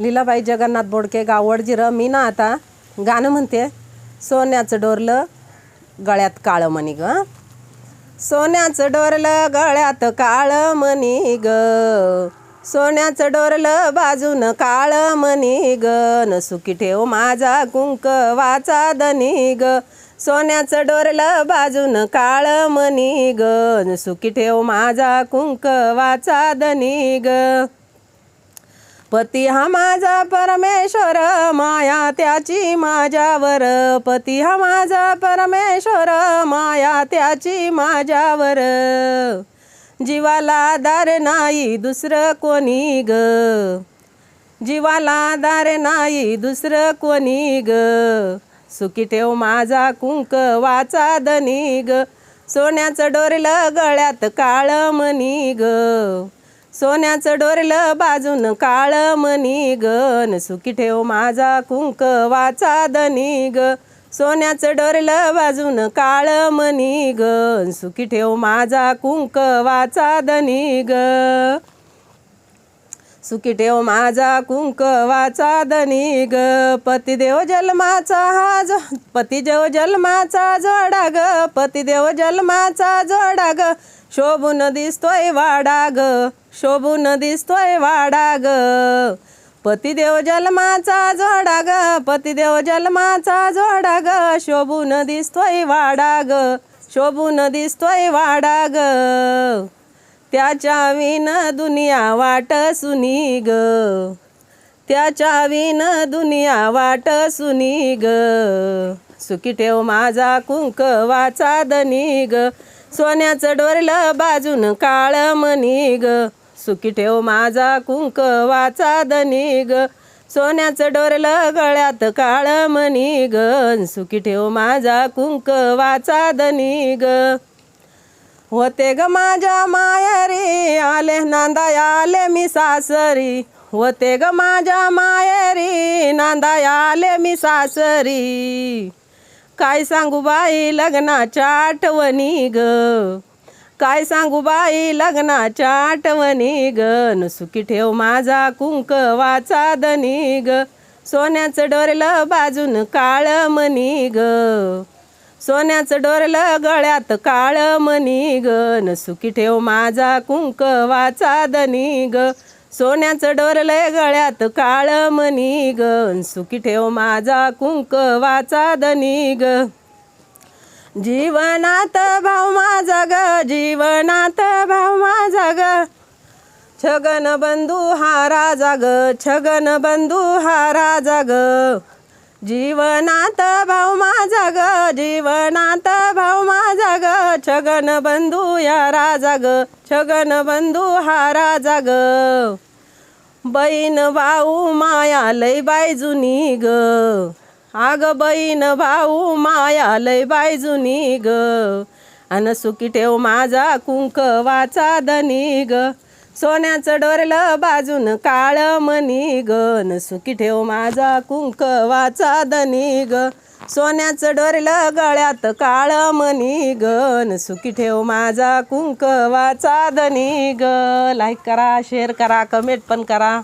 लीलाबाई जगन्नाथ बोडके गावड जिरं मी ना आता गाणं म्हणते. सोन्याचं डोरलं गळ्यात काळं म्हणी ग. सोन्याचं डोरलं गळ्यात काळं म्हणी ग. सोन्याचं डोरलं बाजून काळं म्हणी ग. नसुकी ठेव माझा कुंक वाचा दनी ग. सोन्याचं डोरलं बाजून काळं मणी ग. न ठेव माझा कुंक वाचा दनी ग. पती हा माझा परमेश्वर माया त्याची माझ्यावर. पती हा माझा परमेश्वर माया त्याची माझ्यावर. जीवाला दार नाही दुसरं कोणी ग. जीवाला दार नाही दुसरं कोणी ग. सुखी ठेव माझा कुंक वाचा दनी ग. सोन्याचं डोरलं गळ्यात काळ मनी ग. सोन्याचं डोरलं बाजून काळ मणी ग. सुखी ठेव माझा कुंक वाचा दनी ग. सोन्याचं डोरलं बाजून काळ मणी ग. सुखी ठेव माझा कुंक वाचा दनी ग. सुखी ठेव माझा कुंक वाचा दनी ग. पतिदेव जन्माचा हा जो पतिदेव जन्माचा जोडा ग. पतिदेव जन्माचा जोडा ग. शोभून दिसतोय वाडा ग शोभून दिसतोय वाडा ग पतिदेव जन्माचा जोडा ग पतिदेव जन्माचा जोडा ग शोभून दिसतोय वाडा ग शोभून दिसतोय वाडा ग त्याच्या विन दुनिया वाट सुनी ग त्याच्या विन दुनिया वाट सुनी ग सुखी ठेव माझा कुंक वाचा दनी ग सोन्याचं चढवरलं बाजून काळ मनी ग सुखी ठेव माझा कुंक वाचा दनी ग सोन्याचं डोरलं गळ्यात काळ मनी ग सुखी ठेव माझा कुंक वाचा दनी ग होते ग माझ्या मायरी आले नांदाया आले मी सासरी. होते ग माझ्या मायरी नांदाया आले मी सासरी. काय सांगू बाई लग्नाच्या आठवणी ग? काय सांगू बाई लग्नाच्या आठवणी ग? न सुखी ठेव माझा कुंक वाचा दनी ग. सोन्याचं डोरलं बाजून काळ मनी ग. सोन्याचं डोरलं गळ्यात काळ मनी ग. न सुखी ठेव माझा कुंक वाचा दनी ग. सोन्याचं डोरलंय गळ्यात काळ मणी ग. सुखी ठेव माझा कुंक वाचा दनी ग. जीवनात भाव माझा ग जीवनात भाव माझा ग. छगन बंधू हा राजा ग छगन बंधू हा राजा ग. जीवनात भाऊ माझा ग जीवनात भाऊ माझा ग. छगन बंधू या राजा ग छगन बंधू हा राजा ग. बहीण भाऊ माया लय बाय जुनी ग. आग बहीण भाऊ माया लय बाय जुनी ग. अन सुखी ठेव माझा कुंक वाचा धनी ग. सोन्याचं डोरलं बाजून काळ मनी ग. न सुखी ठेव माझा कुंक वाचा दनी ग. सोन्याचं डोरलं गळ्यात काळ मनी ग. न सुखी ठेव माझा कुंक वाचा दनी ग. लाईक करा शेअर करा कमेंट पण करा.